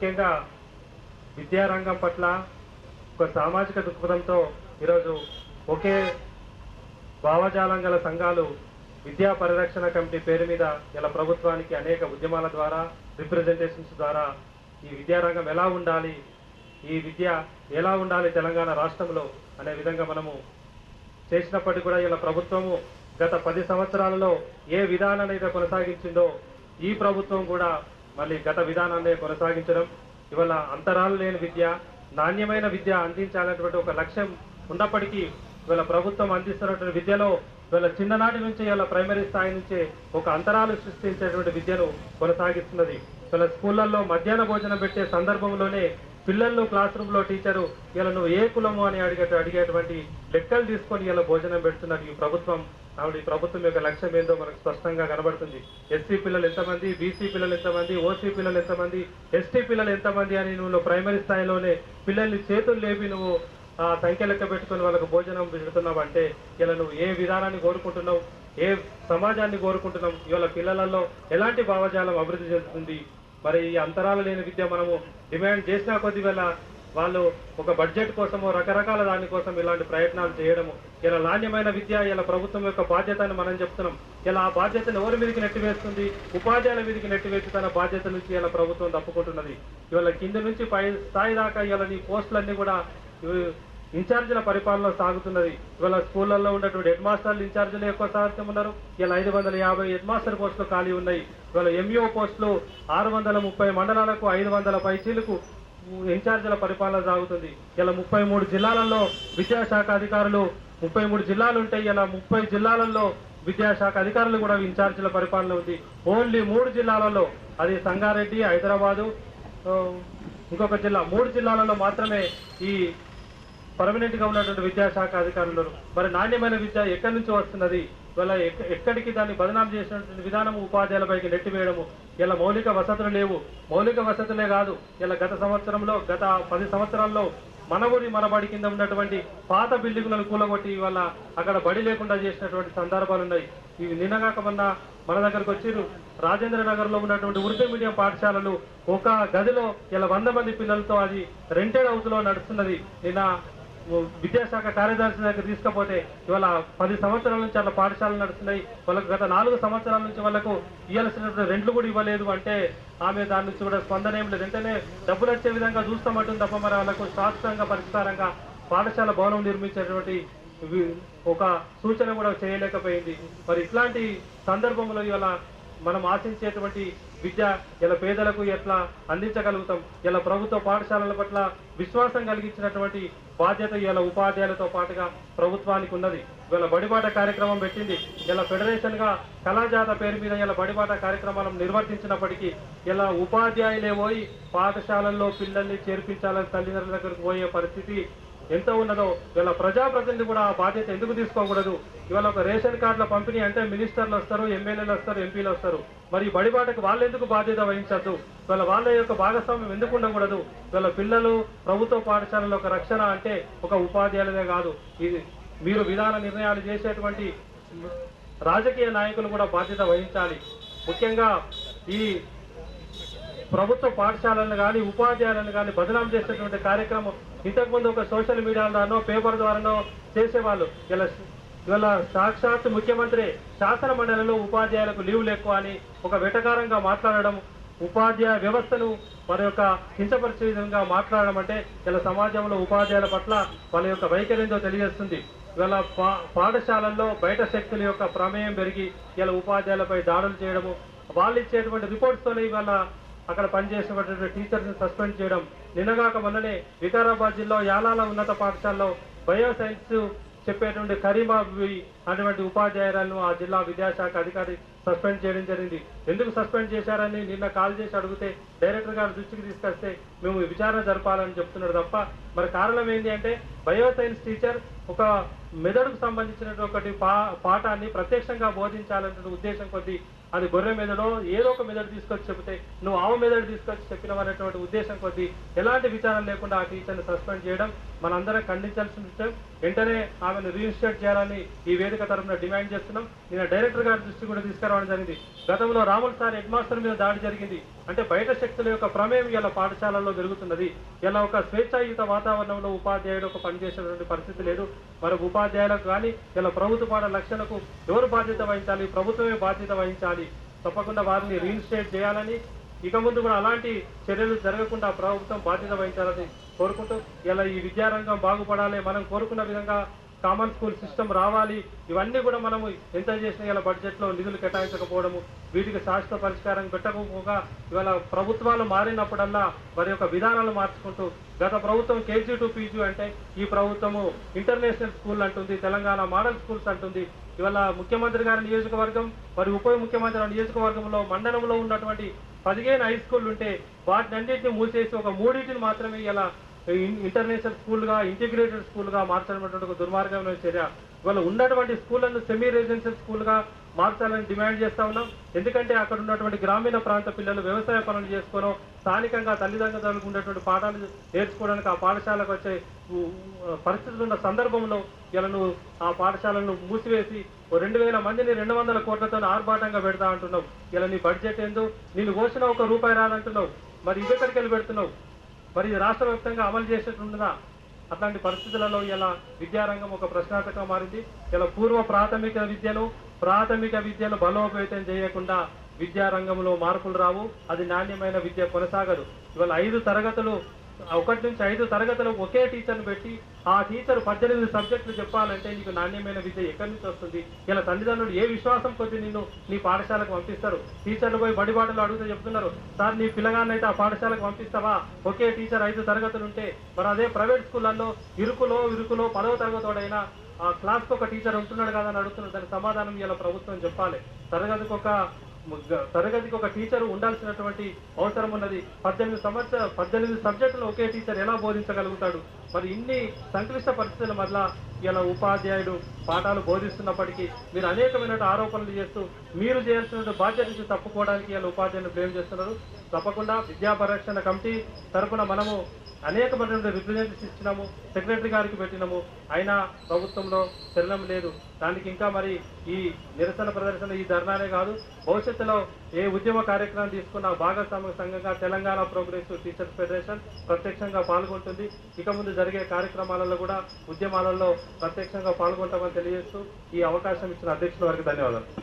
ముఖ్యంగా విద్యారంగం పట్ల ఒక సామాజిక దృక్పథంతో ఈరోజు ఒకే భావజాలం గల సంఘాలు విద్యా పరిరక్షణ కమిటీ పేరు మీద ఇలా ప్రభుత్వానికి అనేక ఉద్యమాల ద్వారా రిప్రజెంటేషన్స్ ద్వారా ఈ విద్యారంగం ఎలా ఉండాలి ఈ విద్య ఎలా ఉండాలి తెలంగాణ రాష్ట్రంలో అనే విధంగా మనము చేసినప్పటికీ కూడా ఇలా ప్రభుత్వము గత పది సంవత్సరాలలో ఏ విధానాన్ని అయితే కొనసాగించిందో ఈ ప్రభుత్వం కూడా మళ్ళీ గత విధానాన్ని కొనసాగించడం ఇవాళ అంతరాలు లేని విద్య నాణ్యమైన విద్య అందించాలనేటువంటి ఒక లక్ష్యం ఉన్నప్పటికీ ఇవాళ ప్రభుత్వం అందిస్తున్నటువంటి విద్యలో ఇవాళ చిన్ననాటి నుంచి ఇవాళ ప్రైమరీ స్థాయి నుంచే ఒక అంతరాలు సృష్టించేటువంటి విద్యను కొనసాగిస్తున్నది. ఇవాళ స్కూళ్ళల్లో మధ్యాహ్న భోజనం పెట్టే సందర్భంలోనే పిల్లలు క్లాస్ రూమ్లో టీచరు ఇలా నువ్వు ఏ కులము అని అడిగే అడిగేటువంటి లెక్కలు తీసుకొని ఇలా భోజనం పెడుతున్నారు ఈ ప్రభుత్వం. ఆవిడ ఈ ప్రభుత్వం యొక్క లక్ష్యం ఏందో మనకు స్పష్టంగా కనబడుతుంది. ఎస్సీ పిల్లలు ఎంతమంది బీసీ పిల్లలు ఎంతమంది ఓసీ పిల్లలు ఎంతమంది ఎస్టీ పిల్లలు ఎంతమంది అని నువ్వు ప్రైమరీ స్థాయిలోనే పిల్లల్ని చేతులు లేపి నువ్వు ఆ సంఖ్య లెక్క పెట్టుకుని వాళ్ళకు భోజనం పెడుతున్నావు అంటే ఇలా నువ్వు ఏ విధానాన్ని కోరుకుంటున్నావు ఏ సమాజాన్ని కోరుకుంటున్నావు ఇవాళ పిల్లలలో ఎలాంటి భావజాలం అభివృద్ధి చెందుతుంది మరి ఈ అంతరాలు లేని విద్య మనము డిమాండ్ చేసిన కొద్ది వేళ వాళ్ళు ఒక బడ్జెట్ కోసము రకరకాల దానికోసం ఇలాంటి ప్రయత్నాలు చేయడము ఇలా నాణ్యమైన విద్య ఇలా ప్రభుత్వం యొక్క బాధ్యత అని మనం చెప్తున్నాం. ఇలా ఆ బాధ్యతను ఎవరి మీదకి నెట్టివేస్తుంది? ఉపాధ్యాయుల మీదకి నెట్టివేసి తన బాధ్యత నుంచి ఇలా ప్రభుత్వం తప్పుకుంటున్నది. ఇవాళ కింద నుంచి పై స్థాయి దాకా ఇవాళ నీ పోస్టులన్నీ కూడా ఇన్ఛార్జీల పరిపాలన సాగుతున్నది. ఇవాళ స్కూళ్ళల్లో ఉన్నటువంటి హెడ్ మాస్టర్లు ఇన్ఛార్జీలు ఎక్కువ సాధ్యం ఉన్నారు. ఇలా ఐదు వందల యాభై హెడ్ మాస్టర్ పోస్టులు ఖాళీ ఉన్నాయి. ఇవాళ ఎంఈఓ పోస్టులు ఆరు వందల ముప్పై మండలాలకు ఐదు వందల పైచీలకు ఇన్ఛార్జీల పరిపాలన సాగుతుంది. ఇలా ముప్పై మూడు జిల్లాలలో విద్యాశాఖ అధికారులు ముప్పై మూడు జిల్లాలు ఉంటాయి ఇలా ముప్పై జిల్లాలలో విద్యాశాఖ అధికారులు కూడా ఇన్ఛార్జీల పరిపాలన ఉంది. ఓన్లీ మూడు జిల్లాలలో అది సంగారెడ్డి హైదరాబాదు ఇంకొక జిల్లా మూడు జిల్లాలలో మాత్రమే ఈ పర్మనెంట్గా ఉన్నటువంటి విద్యాశాఖ అధికారులు. మరి నాణ్యమైన విద్య ఎక్కడి నుంచి వస్తున్నది? ఇవాళ ఎక్క- ఎక్కడికి దాన్ని బదనాం చేసినటువంటి విధానం ఉపాధ్యాయులపైకి నెట్టివేయడము? ఇలా మౌలిక వసతులు లేవు. మౌలిక వసతులే కాదు. ఇలా గత సంవత్సరంలో గత పది సంవత్సరాల్లో మన ఊరి మన బడి కింద ఉన్నటువంటి పాత బిల్డింగులను కూలగొట్టి ఇవాళ అక్కడ బడి లేకుండా చేసినటువంటి సందర్భాలు ఉన్నాయి. ఇవి నిన్నగాక మొన్న మన దగ్గరకు వచ్చిర్రు. రాజేంద్ర నగర్లో ఉన్నటువంటి ఉర్దూ మీడియం పాఠశాలలు ఒక గదిలో ఇలా వంద మంది పిల్లలతో అది రెంటెడ్ హౌస్లో నడుస్తున్నది. నిన్న విద్యాశాఖ కార్యదర్శి దగ్గర తీసుకపోతే ఇవాళ పది సంవత్సరాల నుంచి అలా పాఠశాలలు నడుస్తున్నాయి. వాళ్ళకు గత నాలుగు సంవత్సరాల నుంచి వాళ్ళకు ఇవ్వాల్సినటువంటి రెంట్లు కూడా ఇవ్వలేదు అంటే ఆమె దాని నుంచి కూడా స్పందన ఏం లేదు. వెంటనే డబ్బులు వచ్చే విధంగా చూస్తామంటుంది తప్ప మరి వాళ్ళకు శాశ్వతంగా పరిష్కారంగా పాఠశాల భవనం నిర్మించేటువంటి ఒక సూచన కూడా చేయలేకపోయింది. మరి ఇట్లాంటి సందర్భంలో ఇవాళ మనం ఆశించేటువంటి విద్య ఇలా పేదలకు ఎట్లా అందించగలుగుతాం? ఇలా ప్రభుత్వ పాఠశాలల పట్ల విశ్వాసం కలిగించినటువంటి బాధ్యత ఇలా ఉపాధ్యాయులతో పాటుగా ప్రభుత్వానికి ఉన్నది. ఇవాళ బడిబాట కార్యక్రమం పెట్టింది. ఇలా ఫెడరేషన్గా కళాజాత పేరు మీద ఇలా బడిబాట కార్యక్రమాలను నిర్వర్తించినప్పటికీ ఇలా ఉపాధ్యాయులే పోయి పాఠశాలల్లో పిల్లల్ని చేర్పించాలని తల్లిదండ్రుల దగ్గరకు పోయే పరిస్థితి ఎంత ఉన్నదో ఇవాళ ప్రజాప్రతినిధి కూడా ఆ బాధ్యత ఎందుకు తీసుకోకూడదు? ఇవాళ ఒక రేషన్ కార్డుల పంపిణీ అంటే మినిస్టర్లు వస్తారు ఎమ్మెల్యేలు వస్తారు ఎంపీలు వస్తారు. మరి బడిబాటకు వాళ్ళు ఎందుకు బాధ్యత వహించద్దు? ఇవాళ వాళ్ళ యొక్క భాగస్వామ్యం ఎందుకు ఉండకూడదు? ఇవాళ పిల్లలు ప్రభుత్వ పాఠశాలలో ఒక రక్షణ అంటే ఒక ఉపాధ్యాయులదే కాదు. ఇది మీరు విధాన నిర్ణయాలు చేసేటువంటి రాజకీయ నాయకులు కూడా బాధ్యత వహించాలి. ముఖ్యంగా ఈ ప్రభుత్వ పాఠశాలలను కానీ ఉపాధ్యాయులను కానీ బదనాం చేసేటువంటి కార్యక్రమం ఇంతకుముందు ఒక సోషల్ మీడియాలోనో పేపర్ ద్వారానో చేసేవాళ్ళు. ఇలా ఇవాళ సాక్షాత్ ముఖ్యమంత్రి శాసన మండలిలో ఉపాధ్యాయులకు లీవ్లు ఎక్కువ అని ఒక వెటకారంగా మాట్లాడడం ఉపాధ్యాయ వ్యవస్థను మరి యొక్క కించపరిచే విధంగా మాట్లాడడం అంటే ఇలా సమాజంలో ఉపాధ్యాయుల పట్ల వాళ్ళ యొక్క వైఖరి తెలియజేస్తుంది. ఇవాళ పా పాఠశాలల్లో బయట శక్తుల యొక్క ప్రమేయం పెరిగి ఇలా ఉపాధ్యాయులపై దాడులు చేయడము వాళ్ళు ఇచ్చేటువంటి రిపోర్ట్స్తోనే ఇవాళ అక్కడ పనిచేసినటువంటి టీచర్స్ సస్పెండ్ చేయడం నిన్నగాక మొన్ననే వికారాబాద్ జిల్లా యాలాల ఉన్నత పాఠశాలలో బయో సైన్స్ చెప్పేటువంటి కరీమాబీ అటువంటి ఉపాధ్యాయురాలను ఆ జిల్లా విద్యాశాఖ అధికారి సస్పెండ్ చేయడం జరిగింది. ఎందుకు సస్పెండ్ చేశారని నిన్న కాల్ చేసి అడిగితే డైరెక్టర్ గారు దృష్టికి తీసుకొస్తే మేము విచారణ జరపాలని చెప్తున్నారు తప్ప మరి కారణం ఏంటి అంటే బయో సైన్స్ టీచర్ ఒక మెదడుకు సంబంధించినటువంటి ఒకటి పా పాఠాన్ని ప్రత్యక్షంగా బోధించాలనే ఉద్దేశం కొద్దీ అది గొర్రె మెదడో ఏదో ఒక మెదడు తీసుకొచ్చి చెబితే నువ్వు ఆవు మెదడు తీసుకొచ్చి చెప్పినవనేటువంటి ఉద్దేశం కొద్దీ ఎలాంటి విచారం లేకుండా ఆ టీచర్ని సస్పెండ్ చేయడం మనందరం ఖండించాల్సిన విషయం. వెంటనే ఆమెను రీఇన్స్టేట్ చేయాలని ఈ వేదిక తరఫున డిమాండ్ చేస్తున్నాం. నేను డైరెక్టర్ గారి దృష్టి కూడా తీసుకురావడం జరిగింది. గతంలో రాములు సార్ హెడ్ మాస్టర్ మీద దాడి జరిగింది. అంటే బయట శక్తుల యొక్క ప్రమేయం ఇలా పాఠశాలల్లో జరుగుతున్నది. ఇలా ఒక స్వేచ్ఛాయుత వాతావరణంలో ఉపాధ్యాయుడు ఒక పనిచేసేటువంటి పరిస్థితి లేదు. మరి ఉపాధ్యాయులకు కానీ ఇలా ప్రభుత్వ పాఠ లక్షణకు ఎవరు బాధ్యత వహించాలి? ప్రభుత్వమే బాధ్యత వహించాలి తప్పకుండా వారిని రీఇన్స్టేట్ చేయాలని ఇక ముందు కూడా అలాంటి చర్యలు జరగకుండా ప్రభుత్వం బాధ్యత వహించాలని కోరుకుంటూ ఇలా ఈ విద్యారంగం బాగుపడాలి మనం కోరుకున్న విధంగా కామన్ స్కూల్ సిస్టమ్ రావాలి ఇవన్నీ కూడా మనము ఎంత చేసినా ఇలా బడ్జెట్లో నిధులు కేటాయించకపోవడము వీటికి శాశ్వత పరిష్కారం పెట్టకపోగా ఇవాళ ప్రభుత్వాలు మారినప్పుడల్లా వారి యొక్క విధానాలు మార్చుకుంటూ గత ప్రభుత్వం కేజీ టు పీజీ అంటే ఈ ప్రభుత్వము ఇంటర్నేషనల్ స్కూల్ అంటుంది తెలంగాణ మోడల్ స్కూల్స్ అంటుంది ఇవాళ ముఖ్యమంత్రి గారి నియోజకవర్గం మరి ఉప ముఖ్యమంత్రి నియోజకవర్గంలో మండలంలో ఉన్నటువంటి పదిహేను హై స్కూల్ ఉంటే వాటిని అన్నింటినీ మూసేసి ఒక మూడింటిని మాత్రమే ఇలా ఇంటర్నేషనల్ స్కూల్గా ఇంటిగ్రేటెడ్ స్కూల్గా మార్చడం దుర్మార్గమైన చర్య. ఇవాళ ఉన్నటువంటి స్కూళ్ళను సెమీ రెసిడెన్షియల్ స్కూల్గా మార్చాలని డిమాండ్ చేస్తా ఉన్నాం. ఎందుకంటే అక్కడ ఉన్నటువంటి గ్రామీణ ప్రాంత పిల్లలు వ్యవసాయ పనులు చేసుకోవడం స్థానికంగా తల్లిదండ్రులకు ఉండేటువంటి పాఠాలు నేర్చుకోవడానికి ఆ పాఠశాలకు వచ్చే పరిస్థితులు ఉన్న సందర్భంలో ఇలా నువ్వు ఆ పాఠశాలను మూసివేసి ఓ రెండు వేల మందిని రెండు వందల కోట్లతో ఆర్భాటంగా పెడతా అంటున్నావు ఇలా నీ బడ్జెట్ ఏందో నేను కోసిన ఒక రూపాయి రాదంటున్నావు. మరి ఇదెక్కడికి వెళ్ళి పెడుతున్నావు? మరి రాష్ట్ర వ్యాప్తంగా అమలు చేసేట్టుండదా అట్లాంటి పరిస్థితులలో ఇలా విద్యారంగం ఒక ప్రశ్నార్థకంగా మారింది. ఇలా పూర్వ ప్రాథమిక విద్యను ప్రాథమిక విద్యను బలోపేతం చేయకుండా విద్యారంగంలో మార్పులు రావు. అది నాణ్యమైన విద్య కొనసాగదు. ఇవాళ ఐదు తరగతులు ఒకటి నుంచి ఐదు తరగతులు ఒకే టీచర్ని పెట్టి ఆ టీచర్ పద్దెనిమిది సబ్జెక్టులు చెప్పాలంటే నీకు నాణ్యమైన విద్య ఎక్కడి నుంచి వస్తుంది? ఇలా తల్లిదండ్రులు ఏ విశ్వాసం కొద్ది నిన్ను నీ పాఠశాలకు పంపిస్తారు? టీచర్లు పోయి బడిబాటలు అడుగుతూ చెప్తున్నారు సార్ నీ పిల్లగాన్నైతే ఆ పాఠశాలకు పంపిస్తావా? ఒకే టీచర్ ఐదు తరగతులు ఉంటే మరి అదే ప్రైవేట్ స్కూళ్ళల్లో ఇరుకులో ఇరుకులో పదవ తరగతోడైనా ఆ క్లాస్కి ఒక టీచర్ ఉంటున్నాడు కదా అని అడుగుతున్నారు దానికి సమాధానం ఇలా ప్రభుత్వం చెప్పాలి. తరగతికి ఒక తరగతికి ఒక టీచర్ ఉండాల్సినటువంటి అవసరం ఉన్నది. పద్దెనిమిది సంవత్సర పద్దెనిమిది సబ్జెక్టులు ఒకే టీచర్ ఎలా బోధించగలుగుతాడు? మరి ఇన్ని సంక్లిష్ట పరిస్థితుల వల్ల ఇలా ఉపాధ్యాయుడు పాఠాలు బోధిస్తున్నప్పటికీ మీరు అనేకమైన ఆరోపణలు చేస్తూ మీరు చేయాల్సిన బాధ్యత నుంచి తప్పుకోవడానికి ఇలా ఉపాధ్యాయులు బ్లేమ్ చేస్తున్నారు. తప్పకుండా విద్యా పరిరక్షణ కమిటీ తరఫున మనము అనేకమైనటువంటి రిప్రజెంటేషన్ ఇచ్చినాము సెక్రటరీ గారికి పెట్టినాము. అయినా ప్రభుత్వంలో చలనం లేదు. దానికి ఇంకా మరి ఈ నిరసన ప్రదర్శన ఈ ధర్నానే కాదు. భవిష్యత్తులో ఏ ఉద్యమ కార్యక్రమం తీసుకున్న భాగస్వామ్య సంఘంగా తెలంగాణ ప్రోగ్రెస్ టీచర్స్ ఫెడరేషన్ ప్రత్యక్షంగా పాల్గొంటుంది. ఇక ముందు జరిగే కార్యక్రమాలలో కూడా ఉద్యమాలలో ప్రత్యక్షంగా పాల్గొంటామని తెలియజేస్తూ ఈ అవకాశం ఇచ్చిన అధ్యక్షుల వారికి ధన్యవాదాలు.